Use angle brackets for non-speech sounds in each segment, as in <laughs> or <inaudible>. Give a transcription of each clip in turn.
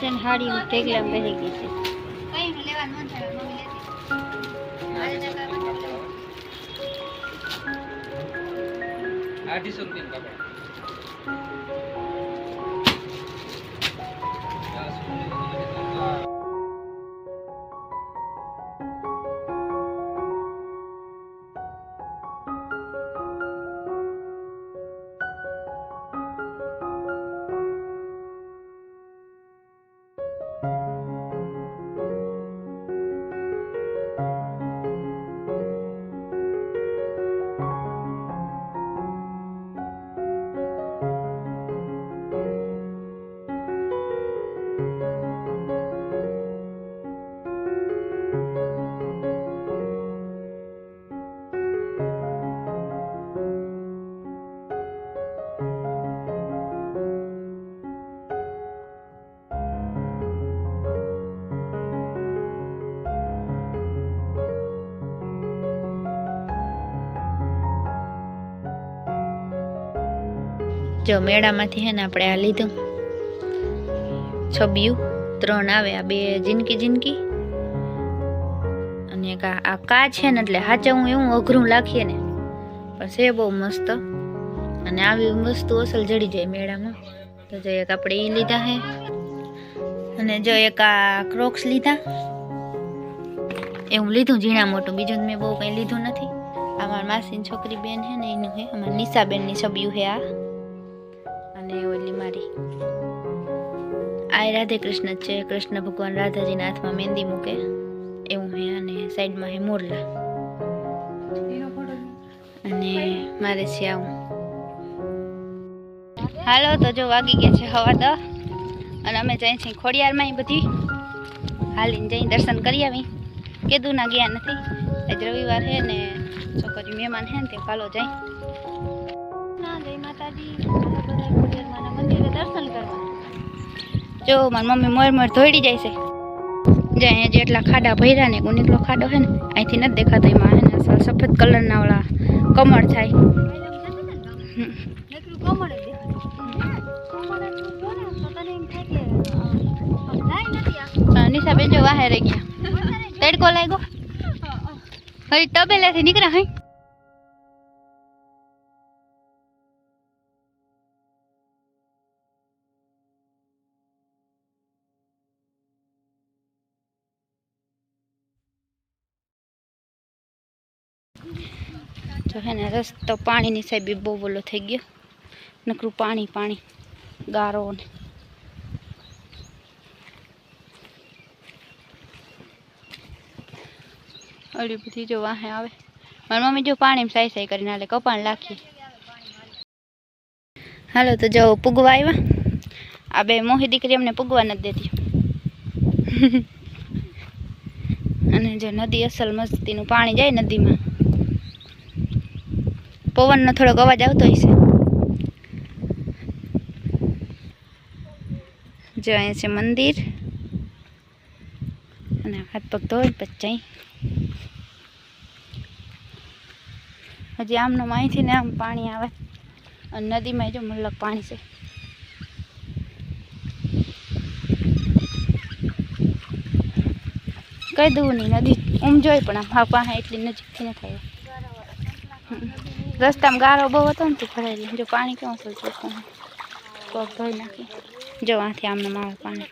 છે ને હાડી હું ઢેકલામ બેસી ગઈ છે. કઈ લેવા ન થાય મમ્મી લેતી. મારે જગા મતલબ લેવું. અઢીસો રૂપિયા જો મેળામાંથી હે ને આપણે આ લીધું. છબિયું, ત્રણ આવે, આ બે જિંદગી જિંદગી. અને એક આ કા છે ને એટલે હાચવું એવું અઘરું લાખીએ ને. પણ છે બહુ મસ્ત. અને આવી વસ્તુ અસલ જડી જાય મેળામાં. તો જો એક આપણે એ લીધા હે. અને જો એક આ ક્રોક્સ લીધા. એવું લીધું ઝીણા મોટું. બીજું મેં બહુ કંઈ લીધું નથી. આ મારી માસીની છોકરી બેન હે ને એનું હે. અમારી નિશાબેનની છબિયું હે આ. અને ઓલી મારી. આ રાધે કૃષ્ણ છે, કૃષ્ણ ભગવાન રાધાજીના હાથમાં મહેંદી મૂકે. એવું હે અને સાઈડમાં હે મોરલા. અને મારે છે આવું. હાલો, તો જો વાગી ગયા છે હવા દહ. અને અમે જઈએ છીએ ખોડિયારમાં બધી. હાલીને જઈ દર્શન કરી આવી. કીધું ના ગયા નથી. આજ રવિવાર છે ને છોકરી મહેમાન છે ને તે પાલો જાય. ના, જય માતાજી. દર્શન કરવા. જો મારી મમ્મી મોર મોર ધોઈડી જાય છે. જે અહીંયા જેટલા ખાડા ભર્યા ને એક ખાડો છે ને અહીંથી નથી દેખાતો. એમાં હે ને સફેદ કલરના ઓલા કમળ થાય. નિશા બેન જો વાહે રહી ગયા. તડકો લાગ્યો. હજી તબેલાથી નીકળ્યા હઈ? તો હે ને રસ્તો પાણીની સાહેબ બહુ બોલો થઈ ગયો. નકરું પાણી પાણી, ગારો ને. અડી બધી જો વાહે આવે. મારી મમ્મી જો પાણી સાઈ સાઈ કરીને હાલે કપાણ લાખી હાલો તો જો પૂગવા આવ્યા આ બે મોહી દીકરી અમને પૂગવા નથી દેતી. <laughs> અને જો નદી અસલ મસ્તીનું પાણી જાય નદીમાં. પવનનો થોડોક અવાજ આવતો હશે જો અહીંયા છે મંદિર. અને હાથ પગ ધોઈ પછી હજી આમનો અહીંથી ને આમ પાણી આવે. અને નદીમાં જો મલક પાણી છે. કહી દઉં નહીં, નદી ઉમ જોઈ પણ આમ પાસે એટલી નજીકથી ન થાય. રસ્તામાં ગારો બહુ હતો ને તો ભરાયેલી જો પાણી કેવું છે ચોખ્ખું પગ ધોઈ નાખી. જો આથી આમને માવે પાણી.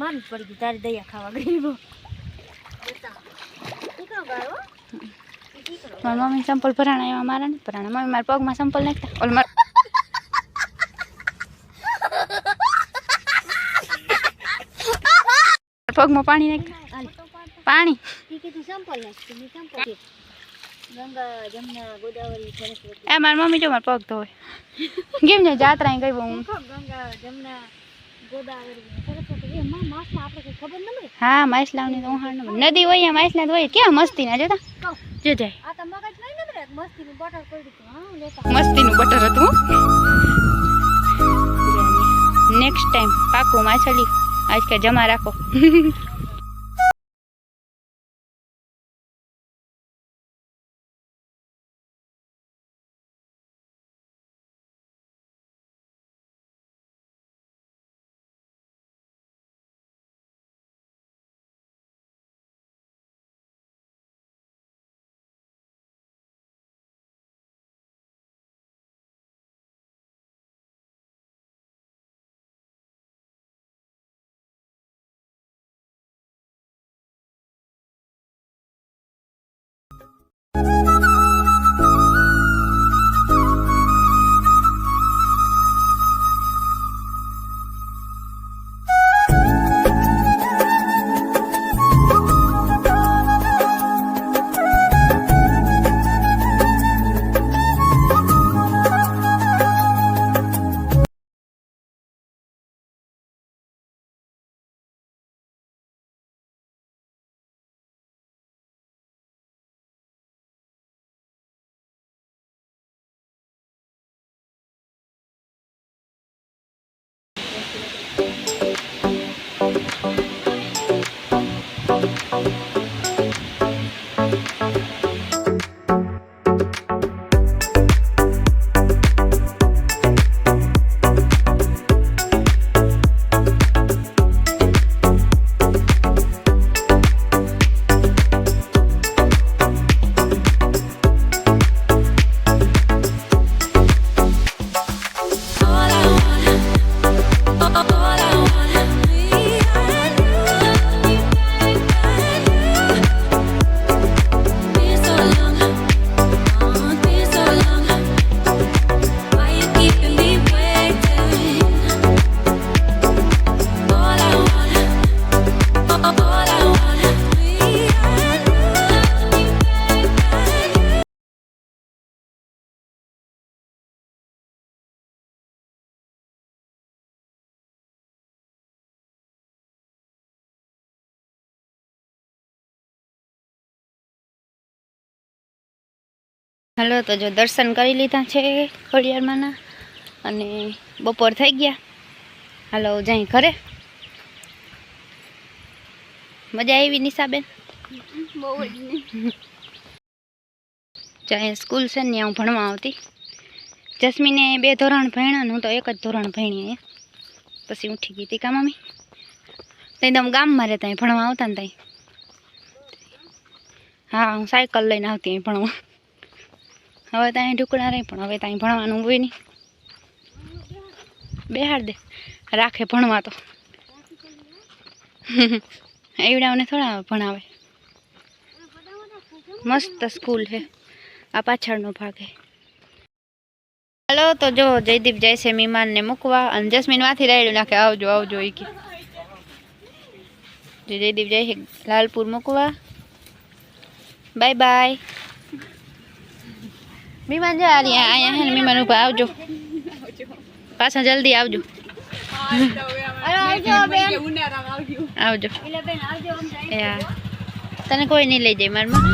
માનવું પડી ગયું તારી દયા ખાવા મારી મમ્મી સંપલ ભરાણા એવા મારા ને. ભરાણા મમ્મી મારા પગમાં સંપલ નાખતા ઓલ મારા પગમાં પાણી નાખતા પાણી. સંપલ નાખી સંપલ એ મારી મમ્મી જો મારે પગ ધોવે. કેમ ને જાત્રા ગઈ હું ન હા માછલાઓની તો ઉહાણ નદી હોય માછલા તો હોય. ક્યાં મસ્તી ના જોતા જો જાય. આ તો મગજ નહીં ને. બટર હતું નેક્સ્ટ ટાઈમ પાકું માછલી. આજ કે જમા રાખો. હાલો, તો જો દર્શન કરી લીધા છે ખોડિયારમાંના અને બપોર થઈ ગયા. હાલો જાય ઘરે. મજા આવી નિશાબેન? જ્યાં સ્કૂલ છે ને હું ભણવા આવતી. જસ્મીને બે ધોરણ ભણ્યા હું તો એક જ ધોરણ ભણી પછી ઉઠી ગઈ હતી કા મમ્મી? ત્યાં તમે ગામમાં રહેતા ભણવા આવતા ને ત્યાં હા, હું સાયકલ લઈને આવતી ભણવા. હવે ત્યાં ઢુકડા રહી, પણ હવે ત્યાં ભણવાનું હોય નહીં. બેહાડ દે. રાખે ભણવા તો. એવડાઓને થોડા ભણાવે. મસ્ત સ્કૂલ છે. આ પાછળનો ભાગ છે. હાલો, તો જો જયદીપ જાય છે મીમાનને મૂકવા અને જસ્મીનમાંથી રાયડું નાખે. આવજો આવજો એ કે. જયદીપ જાય છે લાલપુર મૂકવા. બાય બાય મહેમાન જા આલી આયા હે ને મહેમાન ઊભા આવજો. પાછા જલ્દી આવજો. આવજો તને કોઈ નહીં લઈ જાય મારમાં.